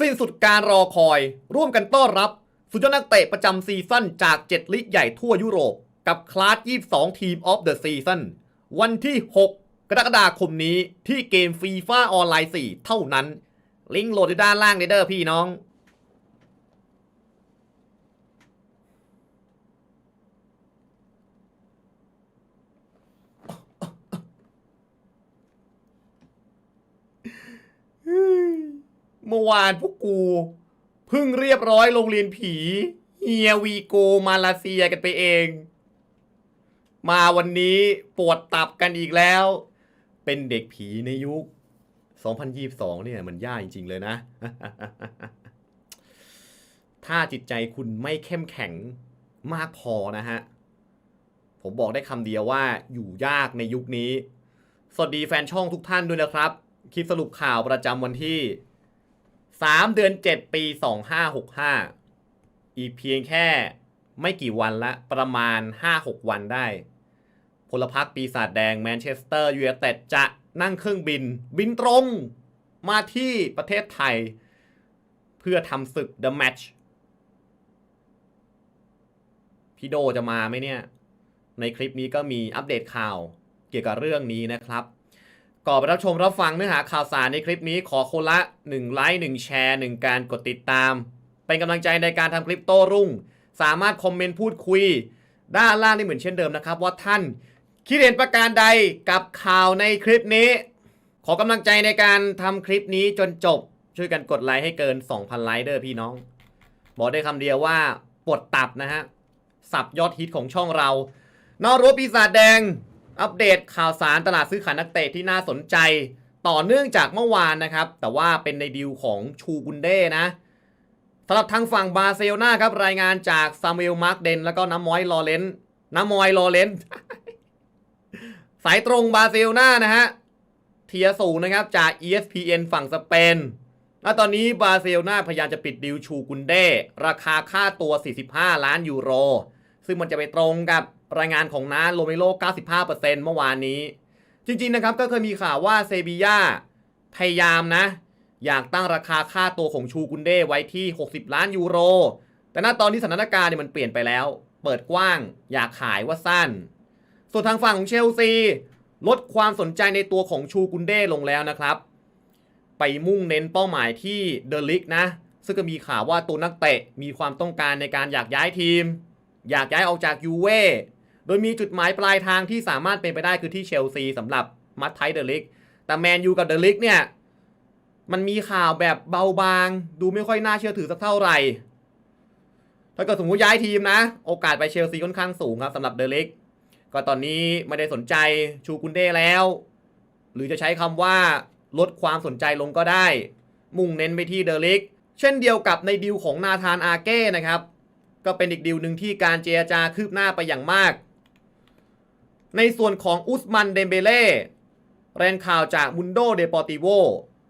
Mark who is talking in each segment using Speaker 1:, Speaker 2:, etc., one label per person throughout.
Speaker 1: สิ้นสุดการรอคอย ร่วมกันต้อนรับ สุดยอดนักเตะประจำซีซั่นจาก 7ลีกใหญ่ทั่วยุโรป กับคลาส 22 ทีมออฟเดอะซีซั่นวันที่ 6 กรกฎาคมนี้ที่เกมฟีฟ่าออนไลน์ 4 เท่านั้น ลิงก์โหลดอยู่ด้านล่างเลยเด้อพี่น้อง เมื่อวานพวกกูเพิ่งเรียบร้อยโรงเรียนผีเฮียวีโกมาลาเซียกันไปเอง มาวันนี้ปวดตับกันอีกแล้ว เป็นเด็กผีในยุค 2022 เนี่ยมันยากจริง ๆ เลยนะ ถ้าจิตใจคุณไม่เข้มแข็งมากพอนะฮะ ผมบอกได้คำเดียวว่าอยู่ยากในยุคนี้ สวัสดีแฟนช่องทุกท่านด้วยนะครับ คลิปสรุปข่าวประจำวันที่ 3เดือน7ปี2565อีกเพียงแค่ไม่กี่วันละ ประมาณ5-6วันได้ พลพรรคปีศาจแดงแมนเชสเตอร์ยูไนเต็ดจะนั่งเครื่องบิน บินตรง มาที่ประเทศไทย เพื่อทำศึก The Match พี่โดจะมาไหมเนี่ย ในคลิปนี้ก็มีอัปเดตข่าวเกี่ยวกับเรื่องนี้นะครับ ก่อนไปรับชมรับฟังเนื้อหาข่าวสารในคลิปนี้ขอคนละ 1 ไลค์1แชร์1 การกดติดตาม เป็นกำลังใจในการทำคลิปโต้รุ่ง สามารถคอมเมนต์พูดคุย ด้านล่างได้เหมือนเช่นเดิมนะครับ ว่าท่านคิดเห็นประการใดกับข่าวในคลิปนี้ ขอกำลังใจในการทำคลิปนี้จนจบ ช่วยกันกดไลค์ให้เกิน 2,000 ไลค์เด้อพี่น้อง บอกได้คำเดียวว่าปวดตับนะฮะสับยอดฮิตของช่องเรานอรั้วปีศาจแดง อัปเดตข่าวสารตลาดซื้อขายนักเตะที่น่าสนใจ ต่อเนื่องจากเมื่อวานนะครับ แต่ว่าเป็นในดีลของชูกุนเด้นะสำหรับทางฝั่งบาร์เซโลนาครับ รายงานจากซามูเอลมาร์กเดน แล้วก็น้ำมอยลอเรนต์น้ำมอยลอเรนต์สายตรงบาร์เซโลนานะฮะเทียสูงนะครับจาก ESPN ฝั่งสเปนและตอนนี้บาร์เซโลนาพยายามจะปิดดีลชูกุนเด้ ราคาค่าตัว 45 ล้านยูโร ซึ่งมันจะไปตรงกับ รายงานของน้าโรเมโล95%เมื่อวานนี้ จริงๆนะครับก็เคยมีข่าวว่าเซบีย่าพยายามนะ อยากตั้งราคาค่าตัวของชูกุนเด้ไว้ที่ 60 ล้านยูโร แต่ณตอนนี้สถานการณ์เนี่ยมันเปลี่ยนไปแล้ว เปิดกว้างอยากขายว่าสั้น ส่วนทางฝั่งของเชลซี ลดความสนใจในตัวของชูกุนเด้ลงแล้วนะครับ ไปมุ่งเน้นเป้าหมายที่เดลิกนะ ซึ่งก็มีข่าวว่าตัวนักเตะมีความต้องการในการอยากย้ายทีม อยากย้ายออกจากยูเว่ โดยมีจุดหมายปลายทางที่สามารถเป็นไปได้คือที่เชลซีสำหรับมัตไทเดลิกแต่แมนยูกับเดลิกเนี่ย มันมีข่าวแบบเบาบาง ดูไม่ค่อยน่าเชื่อถือสักเท่าไหร่ ถ้าเกิดสมมติย้ายทีมนะ โอกาสไปเชลซีค่อนข้างสูงครับสำหรับเดลิกก็ตอนนี้ไม่ได้สนใจชูกุนเด้แล้ว หรือจะใช้คำว่าลดความสนใจลงก็ได้ มุ่งเน้นไปที่เดลิกเช่นเดียวกับในดีลของนาธานอาเก้นะครับ ก็เป็นอีกดีลหนึ่งที่การเจรจาคืบหน้าไปอย่างมาก ในส่วนของอุสมันเดมเบเล่แรงข่าวจากมุนโดเดปอติโว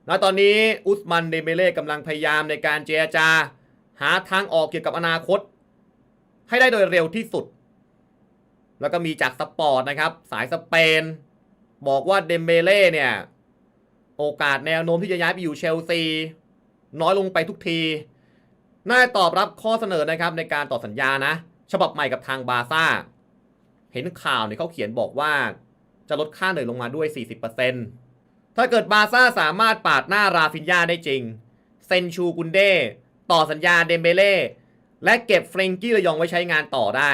Speaker 1: ณตอนนี้อุสมันเดมเบเล่กำลังพยายามในการเจรจา หาทางออกเกี่ยวกับอนาคต ให้ได้โดยเร็วที่สุด แล้วก็มีจากสปอร์ตนะครับ สายสเปน บอกว่าเดมเบเล่เนี่ย โอกาสแนวโน้มที่จะย้ายไปอยู่เชลซี น้อยลงไปทุกทีน่าตอบรับข้อเสนอนะครับในการต่อสัญญานะ ฉบับใหม่กับทางบาร์ซ่า เห็นข่าวเนี่ยเขาเขียนบอกว่า จะลดค่าเหนื่อยลงมาด้วย 40%ถ้าเกิดบาซ่าสามารถปาดหน้าราฟินยาได้จริง เซนชูกุนเด้ต่อสัญญาเดมเบเล่และเก็บเฟรงกี้ระยองไว้ใช้งานต่อได้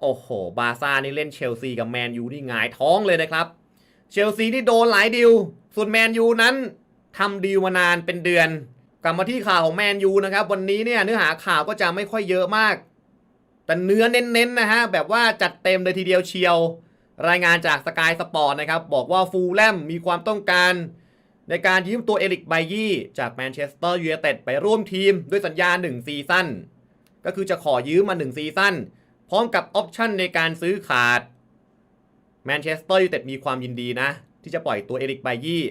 Speaker 1: โอ้โห บาซ่านี่เล่นเชลซีกับแมนยูนี่หงายท้องเลยนะครับ เชลซีที่โดนหลายดิว ส่วนแมนยูนั้นทำดีลมานานเป็นเดือน กลับมาที่ข่าวของแมนยูนะครับ วันนี้เนี่ยเนื้อหาข่าวก็จะไม่ค่อยเยอะมาก แต่เนื้อเน้นๆนะฮะแบบว่าจัดเต็มเลยทีเดียวเชียว รายงานจากสกายสปอร์ตนะครับ บอกว่าฟูลแลมมีความต้องการ ในการยืมตัวเอริกไบยี่จากแมนเชสเตอร์ยูไนเต็ดไปร่วมทีมด้วยสัญญา 1 ซีซั่นก็คือจะขอยืมมา 1 ซีซั่นพร้อมกับออปชั่นในการซื้อขาดแมนเชสเตอร์ยูไนเต็ดมีความยินดีนะ ที่จะปล่อยตัวเอริกไบยี่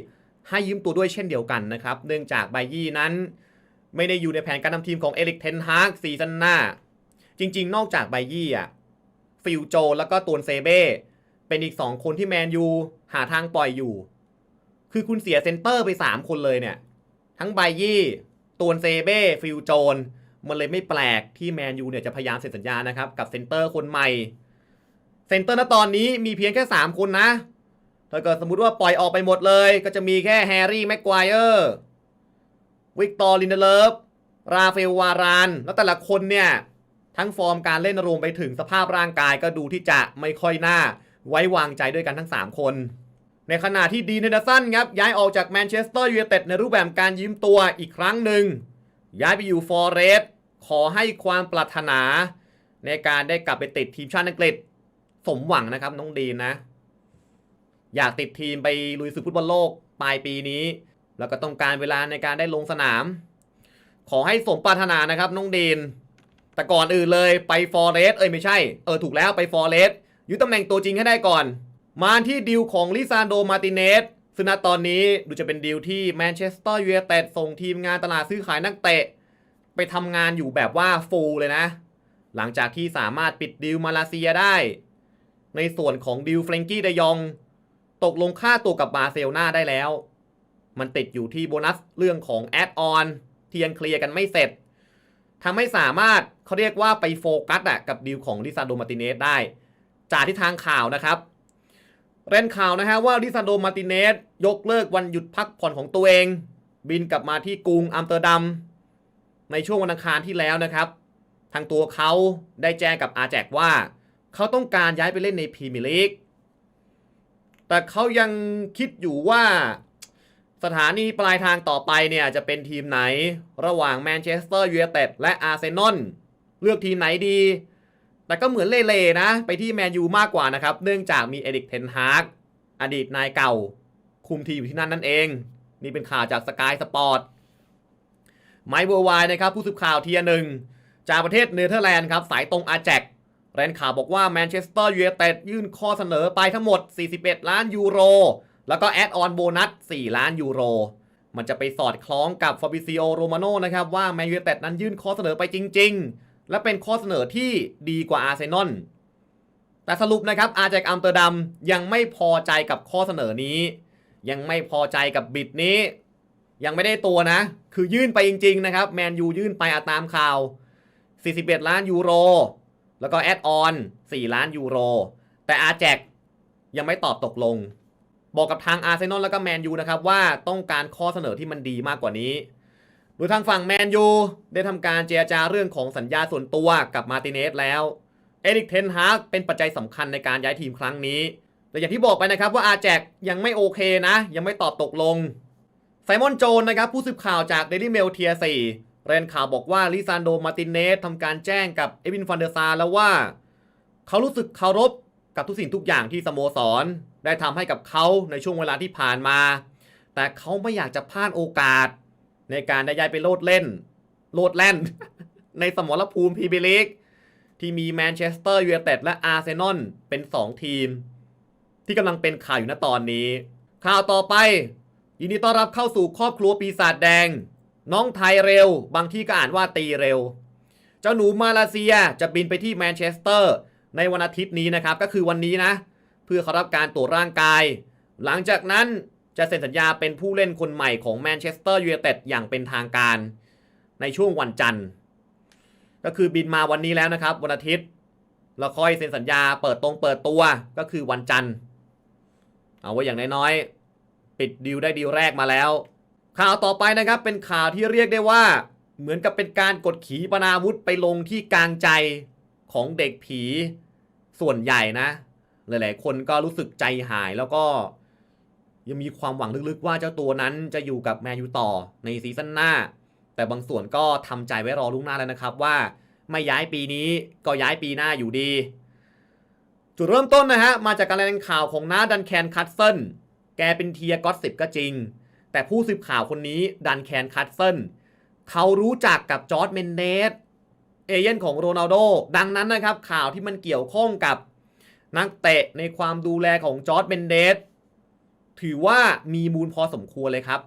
Speaker 1: ให้ยืมตัวด้วยเช่นเดียวกันนะครับ เนื่องจากไบยี่นั้น ไม่ได้อยู่ในแผนการนำทีมของเอริกเทนฮากซีซั่นหน้า จริง ๆ นอกจากไบยี่อะฟิลโจแล้วก็ตูนเซเบ้เป็นอีก2คนที่แมนยูหาทางปล่อยอยู่ คือคุณเสียเซนเตอร์ไป3คนเลยเนี่ย ทั้งไบยี่ตตัวเซเบ้ฟิลโจนมันเลยไม่แปลกที่แมนยูเนี่ยจะพยายามเซ็นสัญญานะครับ กับเซนเตอร์คนใหม่ เซนเตอร์ณตอนนี้มีเพียงแค่ 3 คนนะถ้าเกิดสมมุติว่าปล่อยออกไปหมดเลย ก็จะมีแค่แฮร์รี่แม็กควายเออร์วิกตอร์ลินเดเลฟราเฟลวาราน แล้วแต่ละคนเนี่ย ทั้งฟอร์มการเล่นรวมไปถึงสภาพร่างกายก็ดูที่จะไม่ค่อยน่า ไว้วางใจด้วยกันทั้ง 3 คน ในขณะที่ดีนเนเดอร์สันครับย้ายออกจากแมนเชสเตอร์ยูไนเต็ดในรูปแบบการยืมตัวอีกครั้งหนึ่ง ย้ายไปอยู่ฟอร์เรสต์ขอให้ความปรารถนา ในการได้กลับไปติดทีมชาติอังกฤษสมหวังนะครับน้องดีนนะ อยากติดทีมไปลุยศึกฟุตบอลโลกปลายปีนี้ แล้วก็ต้องการเวลาในการได้ลงสนาม ขอให้สมปรารถนานะครับน้องดีน แต่ก่อนอื่นเลยไปฟอร์เรสเอ้ยไม่ใช่ เออถูกแล้วไปฟอร์เรสยึดตำแหน่งตัวจริงให้ได้ก่อน มาที่ดิวของลิซานโดมาติเนสซึ่งณตอนนี้ดูจะเป็นดิวที่แมนเชสเตอร์ยูไนเต็ดส่งทีมงานตลาดซื้อขายนักเตะ ไปทำงานอยู่แบบว่าฟูลเลยนะ หลังจากที่สามารถปิดดิวมาเลเซียได้ ในส่วนของดิวเฟรงกี้เดยอง ตกลงค่าตัวกับบาเซลนาได้แล้ว มันติดอยู่ที่โบนัสเรื่องของแอดออนที่ยังเคลียร์กันไม่เสร็จ ทำให้สามารถเขาเรียกว่าไปโฟกัสอะกับดิวของลิซานโดมาติเนสได้ จากที่ทางข่าวนะครับเรนข่าวนะฮะว่าลิซานโดมาติเนสยกเลิกวันหยุดพักผ่อนของตัวเอง บินกลับมาที่กรุงอัมสเตอร์ดัม ในช่วงวันอังคารที่แล้วนะครับ ทางตัวเขาได้แจ้งกับอาแจกว่า เขาต้องการย้ายไปเล่นในพรีเมียร์ลีกแต่เขายังคิดอยู่ว่า สถานีปลายทางต่อไปเนี่ยจะเป็นทีมไหนระหว่างแมนเชสเตอร์ยูไนเต็ดและอาร์เซนอลเลือกทีมไหนดี แต่ก็เหมือนเล่ๆนะ ไปที่แมนยูมากกว่านะครับ เนื่องจากมีเอริกเทนฮาร์กอดีตนายเก่า คุมทีมอยู่ที่นั่นนั่นเอง นี่เป็นข่าวจากสกายสปอร์ตไมค์เวอร์ไวนะครับ ผู้สื่อข่าวเทียหนึ่งจากประเทศเนเธอร์แลนด์ครับสายตรงอาแจกแรนข่าวบอกว่าแมนเชสเตอร์ยูไนเต็ดยื่นข้อเสนอไปทั้งหมด 41 ล้านยูโร แล้วก็แอดออนโบนัส 4 ล้านยูโร มันจะไปสอดคล้องกับฟาบิซิโอโรมาโนนะครับว่าแมนยูเต็ดนั้นยื่นข้อเสนอไปจริง ๆ และเป็นข้อเสนอที่ดีกว่าอาร์เซนอล แต่สรุปนะครับอาแจกอัมเตอร์ดัมยังไม่พอใจกับข้อเสนอนี้ ยังไม่พอใจกับบิดนี้ ยังไม่ได้ตัวนะ คือยื่นไปจริง ๆ นะครับแมนยูยื่นไปอาตามข่าว 41 ล้านยูโร แล้วก็แอดออน 4 ล้านยูโร แต่อาแจกยังไม่ตอบตกลง บอกกับทางอาร์เซนอลแล้วก็แมนยูนะครับว่าต้องการข้อเสนอที่มันดีมากกว่านี้โดยทางฝั่งแมนยูได้ทำการเจรจาเรื่องของสัญญาส่วนตัวกับมาติเนสแล้วเอริกเทนฮากเป็นปัจจัยสำคัญในการย้ายทีมครั้งนี้ แต่อย่างที่บอกไปนะครับว่าอาแจกยังไม่โอเคนะ ยังไม่ตอบตกลงไซมอนโจนนะครับผู้สื่อข่าวจาก Daily Mail เทีย4เรนข่าวบอกว่าลิซานโดมาติเนสทำการแจ้งกับเอวินฟันเดอร์ซาร์แล้วว่า เขารู้สึกเคารพกับทุกสิ่งทุกอย่างที่สโมสร ได้ทำให้กับเขาในช่วงเวลาที่ผ่านมา แต่เขาไม่อยากจะพลาดโอกาส ในการได้ย้ายไปโลดเล่น โลดแล่น ในสมรภูมิพรีเมียร์ลีกที่มีแมนเชสเตอร์ยูไนเต็ดและอาร์เซนอลเป็น 2 ทีม ที่กำลังเป็นข่าวอยู่ณตอนนี้ ข่าวต่อไป ยินดีต้อนรับเข้าสู่ครอบครัวปีศาจแดง น้องไทยเร็ว บางที่ก็อ่านว่าตีเร็ว เจ้าหนูมาเลเซียจะบินไปที่แมนเชสเตอร์ในวันอาทิตย์นี้นะครับ ก็คือวันนี้นะ เพื่อเข้ารับการตรวจร่างกาย หลังจากนั้นจะเซ็นสัญญาเป็นผู้เล่นคนใหม่ของแมนเชสเตอร์ยูไนเต็ดอย่างเป็นทางการในช่วงวันจันทร์ ก็คือบินมาวันนี้แล้วนะครับ วันอาทิตย์แล้วค่อยเซ็นสัญญาเปิดตรงเปิดตัวก็คือวันจันทร์ เอาไว้อย่างน้อยๆปิดดีลได้ดีลแรกมาแล้ว ข่าวต่อไปนะครับเป็นข่าวที่เรียกได้ว่า เหมือนกับเป็นการกดขี่ปนาวุธไปลงที่กลางใจของเด็กผีส่วนใหญ่นะ หลายๆ คนก็รู้สึกใจหายแล้วก็ ยังมีความหวังลึกๆ ว่าเจ้าตัวนั้นจะอยู่กับแมนยูต่อในซีซั่นหน้า แต่บางส่วนก็ทำใจไว้รอลุงหน้าแล้วนะครับว่าไม่ย้ายปีนี้ก็ย้ายปีหน้าอยู่ดี จุดเริ่มต้นนะฮะ มาจากการรายงานข่าวของน้าดันแคนคัตเซิลแกเป็นเทียก็สิบก็จริง แต่ผู้สืบข่าวคนนี้ดันแคนคัตเซิลเขารู้จักกับจอร์ดเมนเดสเอเย่นของโรนัลโดดังนั้นนะครับข่าวที่มันเกี่ยวข้องกับ นักเตะในความดูแลของจอร์ดเมนเดสถือว่ามีมูลพอสมควรเลยครับ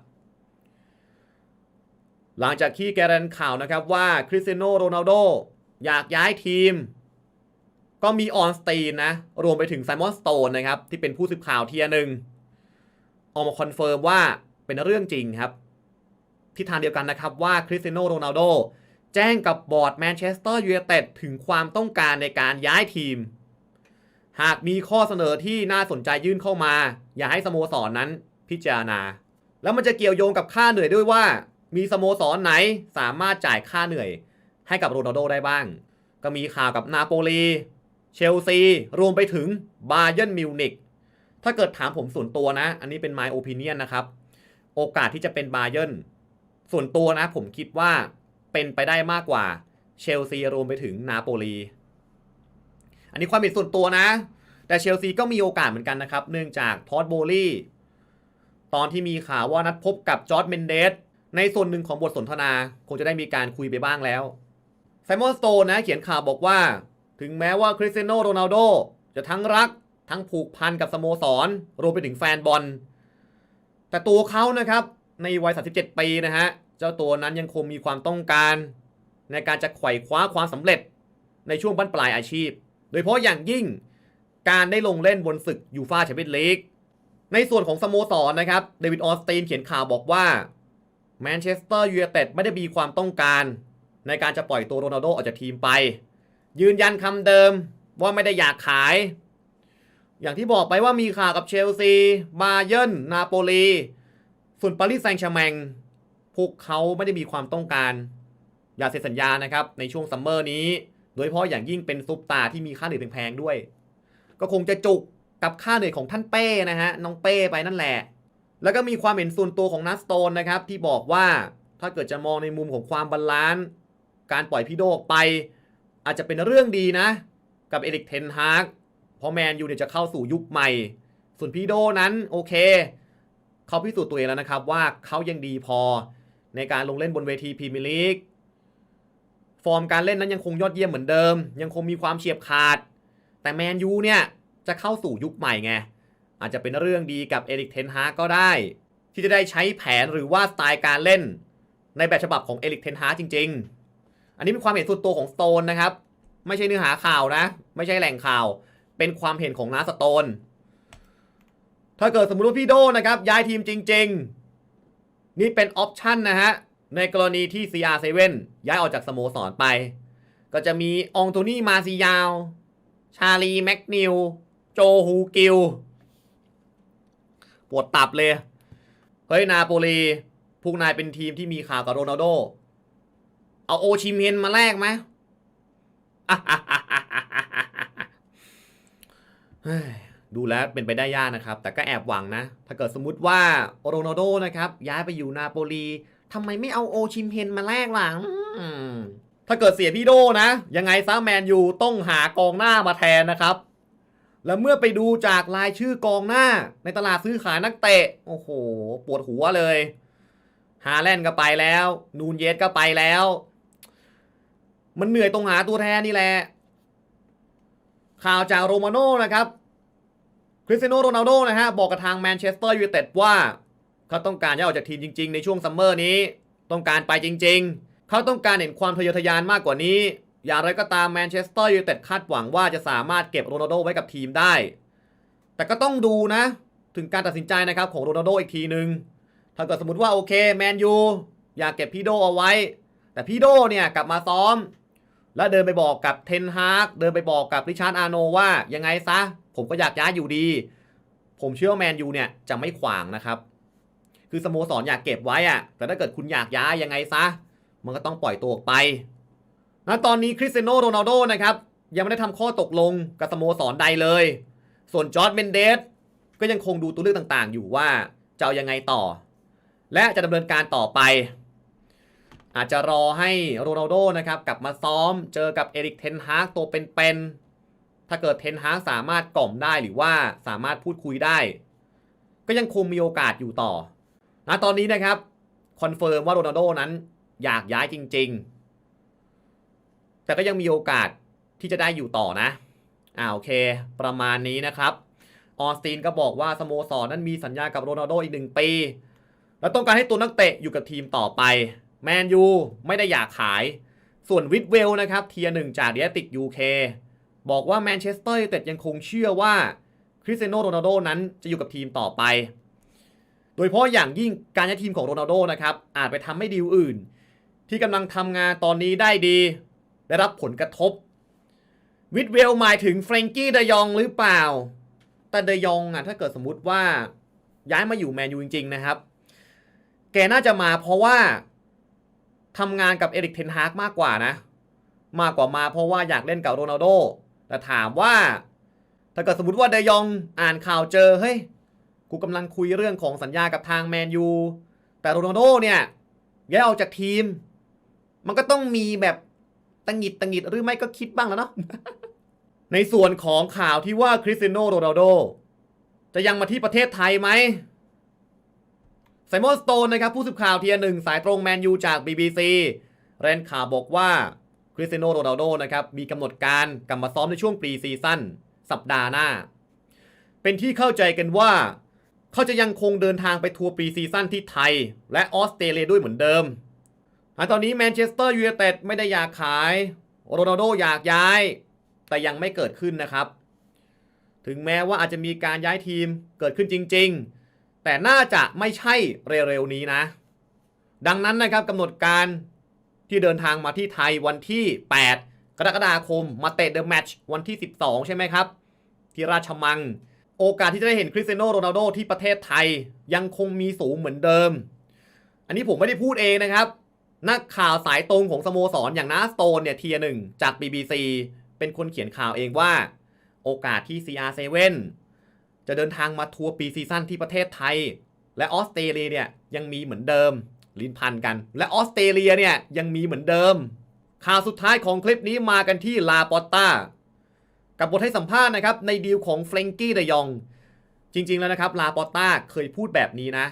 Speaker 1: หลังจากที่แกรนข่าวนะครับว่าคริสเตียโนโรนัลโดอยากย้ายทีม ก็มีออนสตีนนะ รวมไปถึงไซมอนสโตนนะครับ ที่เป็นผู้สืบข่าวเทียหนึ่งออกมาคอนเฟิร์มว่าเป็นเรื่องจริงครับทิศทางเดียวกันนะครับว่าคริสเตียโนโรนัลโดแจ้งกับบอร์ดแมนเชสเตอร์ยูไนเต็ดถึงความต้องการในการย้ายทีม หากมีข้อเสนอที่น่าสนใจยื่นเข้ามา อย่าให้สโมสรนนั้นพิจารณา แล้วมันจะเกี่ยวโยงกับค่าเหนื่อยด้วยว่า มีสโมสรไหนสามารถจ่ายค่าเหนื่อย ให้กับโรนัลโดได้บ้าง ก็มีข่าวกับนาโปลีเชลซี รวมไปถึงบาเยิร์นมิวนิกถ้าเกิดถามผมส่วนตัวนะ อันนี้เป็น my opinion นะครับ โอกาสที่จะเป็นบาเยิร์นส่วนตัวนะผมคิดว่าเป็นไปได้มากกว่าเชลซีรวมไปถึงนาโปลี อันนี้ความเห็นส่วนตัวนะ แต่เชลซีก็มีโอกาสเหมือนกันนะครับ เนื่องจากทอดโบลี่ตอนที่มีข่าวว่านัดพบกับจอร์ดเมนเดสในส่วนหนึ่งของบทสนทนา คงจะได้มีการคุยไปบ้างแล้วไซมอนสโตนนะเขียนข่าวบอกว่า ถึงแม้ว่าคริสเตียโนโรนัลโดจะทั้งรัก ทั้งผูกพันกับสโมสร รวมไปถึงแฟนบอล แต่ตัวเขานะครับ ในวัย 37 ปีนะฮะ เจ้าตัวนั้นยังคงมีความต้องการ ในการจะไขว่คว้าความสำเร็จในช่วงบั้นปลายอาชีพ ดยเฉพาะอย่างยิ่งการได้ลงเล่นบนศึกยูฟาแชมเปี้ยนลีกในส่วนของสโมสรนะครับเดวิดออสตีนเขียนข่าวบอกว่าแมนเชสเตอร์ยูไนเต็ดไม่ได้มีความต้องการ ในการจะปล่อยตัวโรนัลโดออกจากทีมไป ยืนยันคำเดิมว่าไม่ได้อยากขาย อย่างที่บอกไปว่ามีข่าวกับเชลซีบาเยิร์นนาโปลี ส่วนปารีสแซงต์แชร์แมงพวกเขาไม่ได้มีความต้องการ อย่าเซ็นสัญญานะครับในช่วงซัมเมอร์นี้ โดยเฉพาะอย่างยิ่งเป็นซุปตาที่มีค่าเหนื่อยแพงๆด้วย ก็คงจะจุกกับค่าเหนื่อยของท่านเป้นะฮะน้องเป้ไปนั่นแหละ แล้วก็มีความเห็นส่วนตัวของนัสโตนนะครับที่บอกว่าถ้าเกิดจะมองในมุมของความบาลานซ์การปล่อยพี่โดออกไป อาจจะเป็นเรื่องดีนะ กับเอริกเทนฮากเพราะแมนยูเนี่ยจะเข้าสู่ยุคใหม่ ส่วนพี่โดนั้นโอเค เขาพิสูจน์ตัวเองแล้วนะครับว่าเขายังดีพอในการลงเล่นบนเวทีพรีเมียร์ลีก ฟอร์มการเล่นนั้นยังคงยอดเยี่ยมเหมือนเดิม ยังคงมีความเฉียบขาด แต่แมนยูเนี่ยจะเข้าสู่ยุคใหม่ไง อาจจะเป็นเรื่องดีกับเอริกเทนฮาก็ได้ ที่จะได้ใช้แผนหรือว่าสไตล์การเล่น ในแบบฉบับของเอริกเทนฮาจริง ๆ อันนี้เป็นความเห็นส่วนตัวของสโตนนะครับ ไม่ใช่เนื้อหาข่าวนะ ไม่ใช่แหล่งข่าว เป็นความเห็นของน้าสโตน ถ้าเกิดสมมติว่าพี่โดนะครับย้ายทีมจริง ๆ นี่เป็นออปชันนะฮะ ในกรณีที่ CR7 ย้ายออกจากสโมสรไป ก็จะมีองโทนี่มาซิยาว ชาลีแม็กนิว โจฮูกิล ปวดตับเลย เฮ้ย นาโปลีพวกนายเป็นทีมที่มีข่าวกับโรนัลโด เอาโอชิเมนมาแลกไหมดูแล้วเป็นไปได้ยากนะครับ แต่ก็แอบหวังนะ ถ้าเกิดสมมุติว่าโรนัลโดนะครับ ย้ายไปอยู่นาโปลี ทำไมไม่เอาโอชิมเฮนมาแลกล่ะถ้าเกิดเสียพี่โดนะ ยังไงซะแมนยูต้องหากองหน้ามาแทนนะครับ แล้วเมื่อไปดูจากรายชื่อกองหน้าในตลาดซื้อขายนักเตะ โอ้โห ปวดหัวเลย ฮาแลนด์ก็ไปแล้ว นูนเยสก็ไปแล้ว มันเหนื่อยตรงหาตัวแทนนี่แหละ ข่าวจากโรมาโน่นะครับคริสเตียโนโรนัลโดนะฮะบอกกับทางแมนเชสเตอร์ยูไนเต็ดว่า เขาต้องการย้ายออกจากทีมจริง ๆ ในช่วงซัมเมอร์นี้ ต้องการไปจริง ๆ เขาต้องการเห็นความทะเยอทะยานมากกว่านี้ อย่างไรก็ตามแมนเชสเตอร์ยูไนเต็ดคาดหวังว่าจะสามารถเก็บโรนัลโดไว้กับทีมได้ แต่ก็ต้องดูนะ ถึงการตัดสินใจนะครับของโรนัลโดอีกทีหนึ่งถ้าเกิดสมมติว่าโอเคแมนยูอยากเก็บพี่โดเอาไว้ แต่พี่โดเนี่ยกลับมาซ้อม แล้วเดินไปบอกกับเทนฮาร์กเดินไปบอกกับริชาร์ดอาร์โนว่ายังไงซะ ผมก็อยากย้ายอยู่ดี ผมเชื่อว่าแมนยูเนี่ยจะไม่ขวางนะครับ คือสโมสรอยากเก็บไว้อะแต่ถ้าเกิดคุณอยากย้ายยังไงซะ มันก็ต้องปล่อยตัวออกไปณตอนนี้คริสเตียโนโรนัลโดนะครับ ยังไม่ได้ทำข้อตกลงกับสโมสรใดเลย ส่วนจอร์ดเมนเดสก็ยังคงดูตัวเลือกต่างๆ อยู่ว่าจะเอายังไงต่อ และจะดำเนินการต่อไป อาจจะรอให้โรนัลโดนะครับกลับมาซ้อมเจอกับเอริกเทนฮากตัวเป็นๆถ้าเกิดเทนฮากสามารถกล่อมได้หรือว่าสามารถพูดคุยได้ ก็ยังคงมีโอกาสอยู่ต่อ นะตอนนี้นะครับคอนเฟิร์มว่าโรนัลโดนั้นอยากย้ายจริง ๆ แต่ก็ยังมีโอกาสที่จะได้อยู่ต่อนะอ่าโอเค ประมาณนี้นะครับ ออสตินก็บอกว่าสโมสรนั้นมีสัญญากับโรนัลโดอีกหนึ่งปี แล้วต้องการให้ตัวนักเตะอยู่กับทีมต่อไป แมนยูไม่ได้อยากขาย ส่วนวิดเวลนะครับเทียร์หนึ่งจากเดียติกยูเคบอกว่าแมนเชสเตอร์เต็ดยังคงเชื่อว่าคริสเตียโนโรนัลโดนั้นจะอยู่กับทีมต่อไป โดยเฉพาะอย่างยิ่งการย้ายทีมของโรนัลโดนะครับอาจไปทำให้ดีลอื่น ที่กำลังทำงานตอนนี้ได้ดี ได้รับผลกระทบ วิดเวลหมายถึงเฟรงกี้เดยองหรือเปล่า แต่เดยองอะถ้าเกิดสมมุติว่าย้ายมาอยู่แมนยูจริง ๆ นะครับ แกน่าจะมาเพราะว่าทำงานกับเอริกเทนฮากมากกว่านะ มากกว่ามาเพราะว่าอยากเล่นกับโรนัลโดแต่ถามว่า ถ้าเกิดสมมติว่าเดยองอ่านข่าวเจอเฮ้ย กูกำลังคุยเรื่องของสัญญากับทางแมนยู แต่โรนัลโดเนี่ยย้ายออกจากทีม มันก็ต้องมีแบบตังหิดตังหิดหรือไม่ก็คิดบ้างแล้วเนาะ ในส่วนของข่าวที่ว่าคริสเตียโนโรนัลโดจะยังมาที่ประเทศไทยไหมไซมอนสโตนนะครับผู้สื่อข่าวเทียหนึ่งสายตรงแมนยูจาก BBC แรนข่าวบอกว่าคริสเตียโนโรนัลโดนะครับมีกำหนดการกลับมาซ้อมในช่วงปรีซีซั่นสัปดาห์หน้า เป็นที่เข้าใจกันว่า เขาจะยังคงเดินทางไปทัวร์ปีซีซั่นที่ไทย และออสเตรเลียด้วยเหมือนเดิมตอนนี้แมนเชสเตอร์ยูไนเต็ดไม่ได้อยากขายโรนัลโดอยากย้าย แต่ยังไม่เกิดขึ้นนะครับ ถึงแม้ว่าอาจจะมีการย้ายทีมเกิดขึ้นจริง ๆ แต่น่าจะไม่ใช่เร็วๆนี้นะ ดังนั้นนะครับกำหนดการที่เดินทางมาที่ไทยวันที่ 8 กรกฎาคมมาเตะเดอะแมตช์วันที่ 12 ใช่ไหมครับ ที่ราชมัง โอกาสที่จะได้เห็นคริสเตียโนโรนัลโดที่ประเทศไทยยังคงมีสูงเหมือนเดิม อันนี้ผมไม่ได้พูดเองนะครับ นักข่าวสายตรงของสโมสรอย่างนาสโตนเนี่ยเทียหนึ่งจาก BBC เป็นคนเขียนข่าวเองว่า โอกาสที่ CR7 จะเดินทางมาทัวร์ปีซีซั่นที่ประเทศไทย และออสเตรเลียเนี่ยยังมีเหมือนเดิมลิ้นพันกัน และออสเตรเลียเนี่ยยังมีเหมือนเดิม ข่าวสุดท้ายของคลิปนี้มากันที่ลาปอตตา กับบทให้สัมภาษณ์นะครับในดีลของเฟรงกี้เดยอง จริง ๆ แล้วนะครับลาปอตตาเคยพูดแบบนี้นะ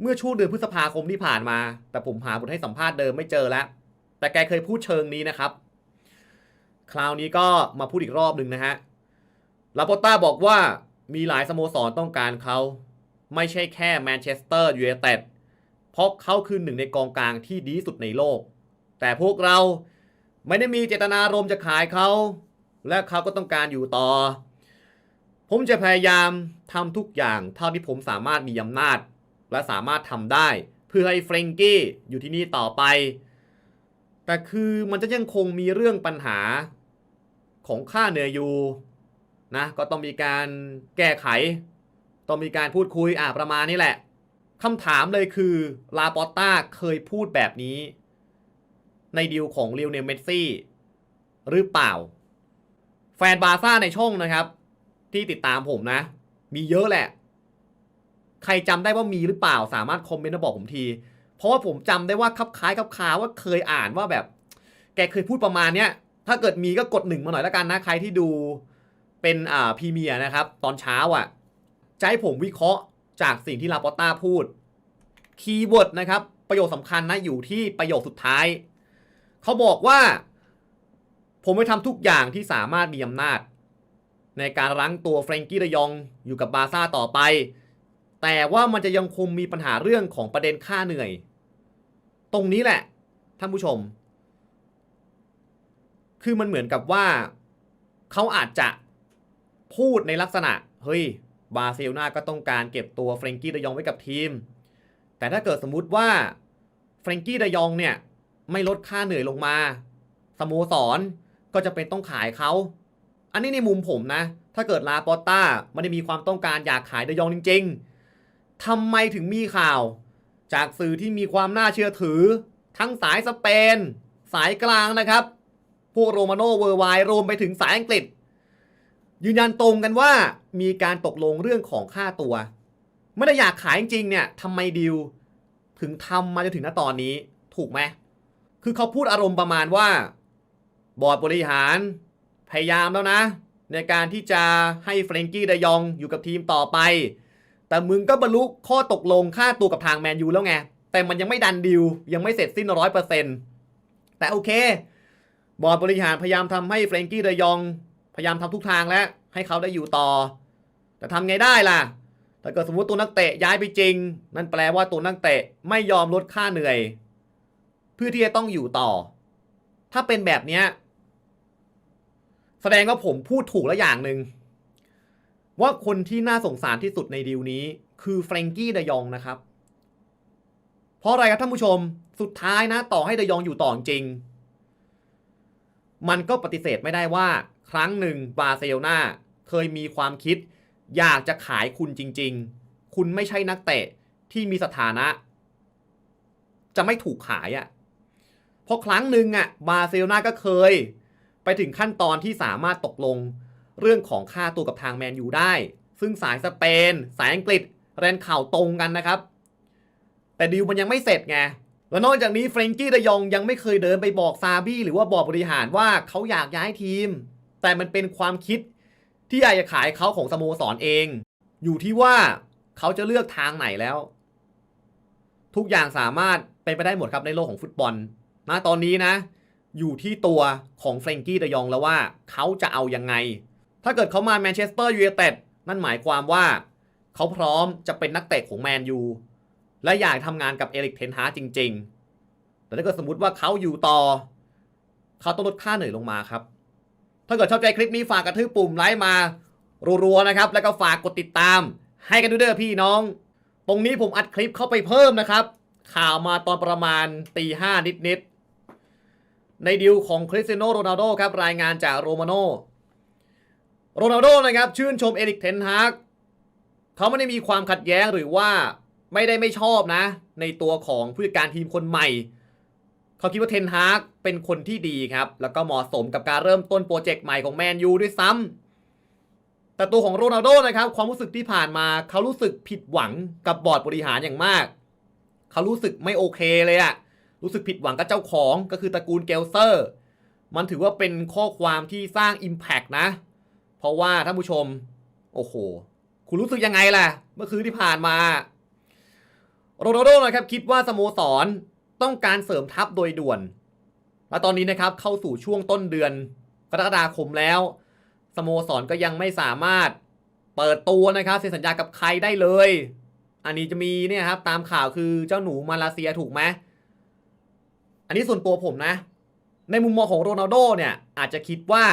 Speaker 1: เมื่อช่วงเดือนพฤษภาคมที่ผ่านมา แต่ผมหาบทให้สัมภาษณ์เดิมไม่เจอแล้ว แต่แกเคยพูดเชิงนี้นะครับ คราวนี้ก็มาพูดอีกรอบหนึ่งนะฮะลาปอตตาบอกว่ามีหลายสโมสรต้องการเขาไม่ใช่แค่แมนเชสเตอร์ยูไนเต็ดเพราะเขาคือหนึ่งในกองกลางที่ดีสุดในโลก แต่พวกเราไม่ได้มีเจตนารมจะขายเขา และเขาก็ต้องการอยู่ต่อ ผมจะพยายามทำทุกอย่างเท่าที่ผมสามารถมีอำนาจ และสามารถทำได้ เพื่อให้เฟรงกี้อยู่ที่นี่ต่อไป แต่คือมันจะยังคงมีเรื่องปัญหาของค่าเหนื่อยอยู่นะก็ต้องมีการแก้ไข ต้องมีการพูดคุยอ่าประมาณนี้แหละคำถามเลยคือลาปอตตาเคยพูดแบบนี้ ในดีลของลิวเนลเมสซี่หรือเปล่า แฟนบาร์ซ่าในช่องนะครับ ที่ติดตามผมนะ มีเยอะแหละ ใครจำได้ว่ามีหรือเปล่าสามารถคอมเมนต์มาบอกผมที เพราะว่าผมจำได้ว่าคับคล้ายคับคาว่าเคยอ่านว่าแบบ แกเคยพูดประมาณเนี้ยถ้าเกิดมีก็กดหนึ่งมาหน่อยแล้วกันนะ ใครที่ดูเป็นอ่าพรีเมียร์นะครับ ตอนเช้าอะจะให้ผมวิเคราะห์จากสิ่งที่ลาปอตต้าพูดคีย์เวิร์ดนะครับ ประโยคสำคัญนะอยู่ที่ประโยคสุดท้าย เขาบอกว่า ผมไปทำทุกอย่างที่สามารถมีอำนาจ ในการรั้งตัวเฟรงกี้เดยองอยู่กับบาร์ซ่าต่อไป แต่ว่ามันจะยังคงมีปัญหาเรื่องของประเด็นค่าเหนื่อย ตรงนี้แหละ ท่านผู้ชม คือมันเหมือนกับว่า เขาอาจจะพูดในลักษณะ เฮ้ย บาร์เซโลนาก็ต้องการเก็บตัวเฟรงกี้เดยองไว้กับทีม แต่ถ้าเกิดสมมุติว่าเฟรงกี้เดยองเนี่ย ไม่ลดค่าเหนื่อยลงมาสโมสร ก็จะเป็นต้องขายเขา อันนี้ในมุมผมนะ ถ้าเกิดลาปอตต้าไม่ได้มีความต้องการอยากขายเดยองจริง ๆทำไมถึงมีข่าว จากสื่อที่มีความน่าเชื่อถือ ทั้งสายสเปน สายกลางนะครับ พวกโรมาโนเวอร์ไวรวมไปถึงสายอังกฤษ ยืนยันตรงกันว่ามีการตกลงเรื่องของค่าตัว ไม่ได้อยากขายจริงๆเนี่ยทำไมดิวถึงทำมาจนถึงณตอนนี้ถูกไหมคือเขาพูดอารมณ์ประมาณว่า บอร์ดบริหารพยายามแล้วนะ ในการที่จะให้เฟรงกี้เดยองอยู่กับทีมต่อไป แต่มึงก็บรรลุข้อตกลงค่าตัวกับทางแมนยูแล้วไง แต่มันยังไม่ดันดิว ยังไม่เสร็จสิ้นร้อยเปอร์เซ็นต์แต่โอเค บอร์ดบริหารพยายามทำให้เฟรงกี้เดยอง พยายามทำทุกทางแล้ว ให้เขาได้อยู่ต่อ แต่ทำไงได้ล่ะถ้าเกิดสมมติตัวนักเตะย้ายไปจริง นั่นแปลว่าตัวนักเตะไม่ยอมลดค่าเหนื่อย เพื่อที่จะต้องอยู่ต่อ ถ้าเป็นแบบเนี้ยแสดงว่าผมพูดถูกแล้วอย่างหนึ่งว่าคนที่น่าสงสารที่สุดในดีลนี้ คือแฟรงกี้เดยองนะครับ เพราะอะไรครับท่านผู้ชมสุดท้ายนะ ต่อให้เดยองอยู่ต่อจริง มันก็ปฏิเสธไม่ได้ว่า ครั้งหนึ่งบาร์เซโลนาเคยมีความคิด อยากจะขายคุณจริง ๆ คุณไม่ใช่นักเตะที่มีสถานะ จะไม่ถูกขายอะ่ะ ราะครั้งหนึ่งอะ่ะบาร์เซโลนาก็เคย ไปถึงขั้นตอนที่สามารถตกลงเรื่องของค่าตัวกับทางแมนยูได้ ซึ่งสายสเปน สายอังกฤษแรนข่าวตรงกันนะครับ แต่ดีลมันยังไม่เสร็จไงแล้วนอกจากนี้เฟรงกี้เดยองยังไม่เคยเดินไปบอกซาบี้หรือว่าบอกบริหารว่าเขาอยากย้ายทีม แต่มันเป็นความคิดที่อยากจะขายเขาของสโมสรเอง อยู่ที่ว่าเขาจะเลือกทางไหนแล้ว ทุกอย่างสามารถเป็นไปได้หมดครับในโลกของฟุตบอล นะตอนนี้นะ อยู่ที่ตัวของเฟรงกี้เดยองแล้วว่าเขาจะเอายังไง ถ้าเกิดเขามาแมนเชสเตอร์ยูไนเต็ดนั่นหมายความว่า เขาพร้อมจะเป็นนักเตะของแมนยูและอยากทำงานกับเอริกเทนฮาจริง ๆ แต่ถ้าเกิดสมมติว่าเขาอยู่ต่อ เขาต้องลดค่าเหนื่อยลงมาครับ ถ้าเกิดชอบใจคลิปนี้ฝากกระทืบปุ่มไลค์มารัวๆนะครับ แล้วก็ฝากกดติดตาม ให้กันด้วยเด้อพี่น้อง ตรงนี้ผมอัดคลิปเข้าไปเพิ่มนะครับ ข่าวมาตอนประมาณตีห้านิดๆ ในดิวของคริสเตียโนโรนัลโดครับรายงานจากโรมาโนโรนัลโดนะครับชื่นชมเอริกเทนฮากเขาไม่ได้มีความขัดแย้งหรือว่าไม่ได้ไม่ชอบนะ ในตัวของผู้จัดการทีมคนใหม่ เขาคิดว่าเทนฮากเป็นคนที่ดีครับ แล้วก็เหมาะสมกับการเริ่มต้นโปรเจกต์ใหม่ของแมนยูด้วยซ้ำแต่ตัวของโรนัลโดนะครับ ความรู้สึกที่ผ่านมาเขารู้สึกผิดหวังกับบอร์ดบริหารอย่างมาก เขารู้สึกไม่โอเคเลยอะ รู้สึกผิดหวังกับเจ้าของก็คือตระกูลเกลเซอร์ มันถือว่าเป็นข้อความที่สร้าง Impact นะ เพราะว่าท่านผู้ชม โอ้โห คุณรู้สึกยังไงล่ะ เมื่อคืนที่ผ่านมา โรนัลโดนะครับคิดว่าสโมสรต้องการเสริมทัพโดยด่วน และตอนนี้นะครับเข้าสู่ช่วงต้นเดือนกรกฎาคมแล้ว สโมสรก็ยังไม่สามารถเปิดตัวนะครับเซ็นสัญญากับใครได้เลย อันนี้จะมีเนี่ยครับตามข่าวคือเจ้าหนูมาเลเซียถูกไหม อันนี้ส่วนตัวผมนะ ในมุมมองของโรนัลโดเนี่ยอาจจะคิดว่า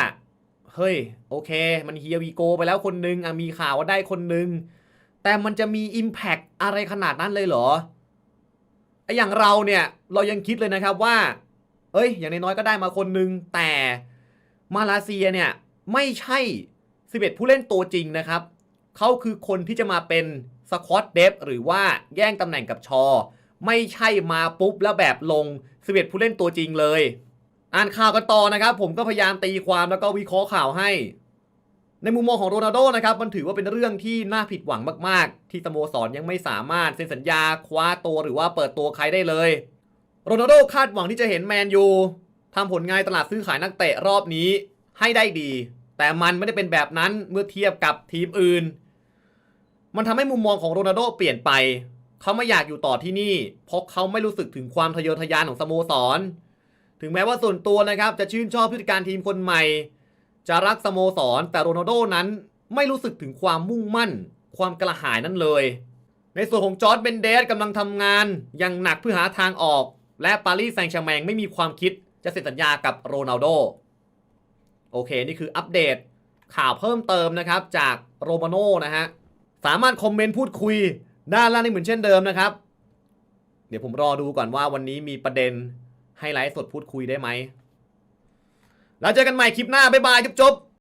Speaker 1: เฮ้ย โอเค มันเฮียวีโกไปแล้วคนนึงอะมีข่าวว่าได้คนนึง แต่มันจะมี Impact อะไรขนาดนั้นเลยเหรอไออย่างเราเนี่ยเรายังคิดเลยนะครับว่า เอ้ย อย่างน้อยๆก็ได้มาคนนึง แต่มาเลเซียเนี่ยไม่ใช่11ผู้เล่นตัวจริงนะครับ เขาคือคนที่จะมาเป็นสควอตเดฟหรือว่าแย่งตำแหน่งกับชอ ไม่ใช่มาปุ๊บแล้วแบบลง11ผู้เล่นตัวจริงเลย อ่านข่าวกันต่อนะครับ ผมก็พยายามตีความแล้วก็วิเคราะห์ข่าวให้ ในมุมมองของโรนัลโดนะครับมันถือว่าเป็นเรื่องที่น่าผิดหวังมาก ๆ ที่สโมสรยังไม่สามารถเซ็นสัญญาคว้าตัวหรือว่าเปิดตัวใครได้เลยโรนัลโดคาดหวังที่จะเห็นแมนยูทำผลงานตลาดซื้อขายนักเตะรอบนี้ให้ได้ดี แต่มันไม่ได้เป็นแบบนั้นเมื่อเทียบกับทีมอื่น มันทำให้มุมมองของโรนัลโดเปลี่ยนไป เขาไม่อยากอยู่ต่อที่นี่ เพราะเขาไม่รู้สึกถึงความทะเยอทะยานของสโมสร ถึงแม้ว่าส่วนตัวนะครับ จะชื่นชอบผู้จัดการทีมคนใหม่ จะรักสโมสร แต่โรนัลโดนั้นไม่รู้สึกถึงความมุ่งมั่น ความกระหายนั้นเลย ในส่วนของจอร์ดเบนเดสกำลังทำงานอย่างหนักเพื่อหาทางออก และปารีสแซงต์แชร์แมงไม่มีความคิดจะเซ็นสัญญากับโรนัลโดโอเค นี่คืออัปเดตข่าวเพิ่มเติมนะครับจากโรมาโน่นะฮะสามารถคอมเมนต์พูดคุย ด้านล่างนี่เหมือนเช่นเดิมนะครับ เดี๋ยวผมรอดูก่อนว่าวันนี้มีประเด็นให้ไลฟ์สดพูดคุยได้ไหม แล้วเจอกันใหม่คลิปหน้า บ๊ายบายจุ๊บๆ